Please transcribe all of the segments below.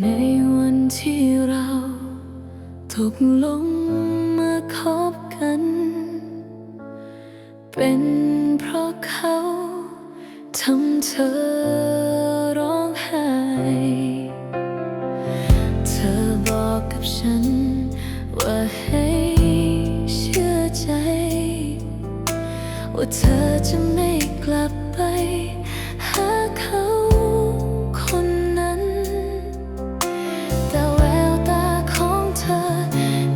ในวันที่เราตกลงมาคบกัน เป็นเพราะเขาทำเธอ ฉัน ว่าให้เชื่อใจ ว่าเธอจะไม่กลับไป หาเขาคนนั้น แต่แววตาของเธอ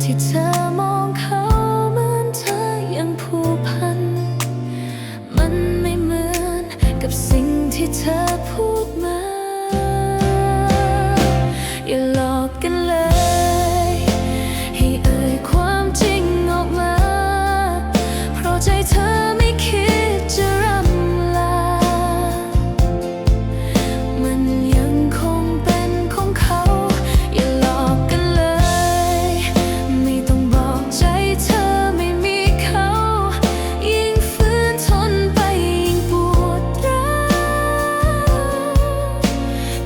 ที่เธอมองเขาเหมือนเธอยังผูกพัน มันไม่เหมือนกับสิ่งที่เธอพูด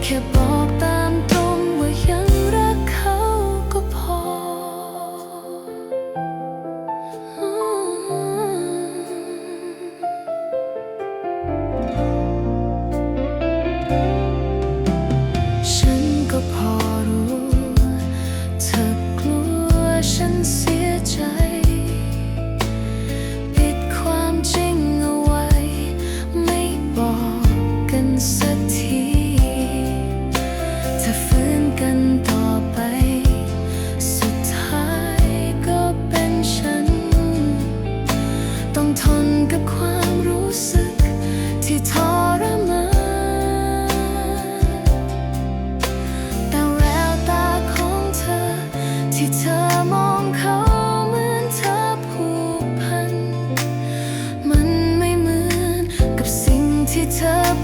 แค่บอกตามตรงว่ายังรักเขาก็พอเ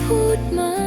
พูดมา